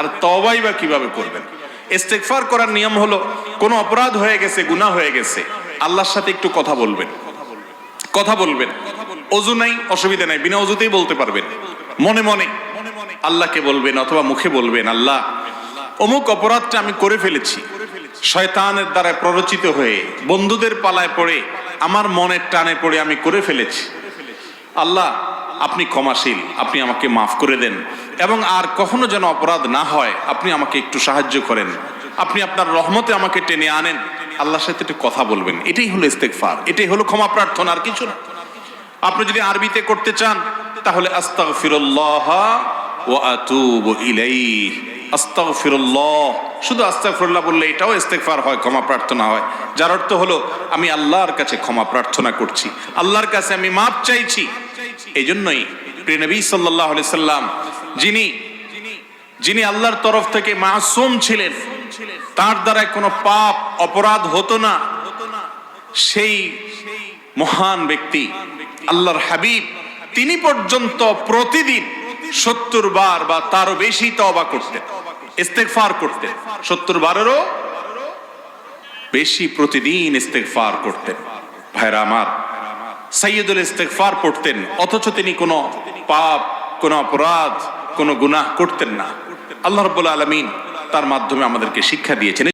আর তবাই বা কীভাবে করবেন? ইস্তেগফার করার নিয়ম হলো, কোনো অপরাধ হয়ে গেছে, গুনাহ হয়ে গেছে, আল্লাহর সাথে একটু কথা বলবেন। কথা বলবেন। অজু নাই, অসুবিধা নাই, বিনা অজুতেই বলতে পারবেন। মনে মনে আল্লাহকে বলবেন অথবা মুখে বলবেন, আল্লাহ, অমুক অপরাধটা আমি করে ফেলেছি। শয়তানের দ্বারা প্ররোচিত হয়ে, বন্ধুদের পালায় পড়ে, আমার মনের টানে পড়ে আমি করে ফেলেছি। আল্লাহ, আপনি ক্ষমাশীল, আপনি আমাকে মাফ করে দেন। এবং আর কখনো যেন অপরাধ না হয়, আপনি আমাকে একটু সাহায্য করেন। আপনি আপনার রহমতে আমাকে টেনে আনেন। আল্লাহর সাথে একটু কথা বলবেন। এটাই হলো ইস্তেগফার। এটাই হলো ক্ষমা প্রার্থনা, আর কিছু না। আপনি যদি আরবিতে করতে চান, তাহলে আস্তাগফিরুল্লাহ ওয়া আতুবু ইলাইহি। আস্তাগফিরুল্লাহ, শুধু আস্তাগফিরুল্লাহ বললে এটাও ইস্তেগফার হয়, ক্ষমা প্রার্থনা হয়। যার অর্থ হলো, আমি আল্লাহর কাছে ক্ষমা প্রার্থনা করছি। আল্লাহর কাছে আমি মাপ চাইছি। এই জন্যই প্রিয় নবী সাল্লাল্লাহু সাল্লাম যিনি যিনি আল্লাহর তরফ থেকে মাসুম ছিলেন, তার দ্বারা কোনো পাপ, অপরাধ হতো না। সেই মহান ব্যক্তি, আল্লাহর হাবিব, তিনি পর্যন্ত প্রতিদিন সত্তর বার বা তারও বেশি তবা করতেন, ইস্তেগফার করতেন, সত্তর বারেরও বেশি প্রতিদিন ইস্তেগফার করতেন। ভাইরা আমার সাইয়দুল ইস্তেগফার পড়তেন, অথচ তিনি কোনো পাপ, কোনো অপরাধ কোনো গুনাহ করতেন না। আল্লাহ রব্বুল আলমিন তার মাধ্যমে আমাদেরকে শিক্ষা দিয়েছেন।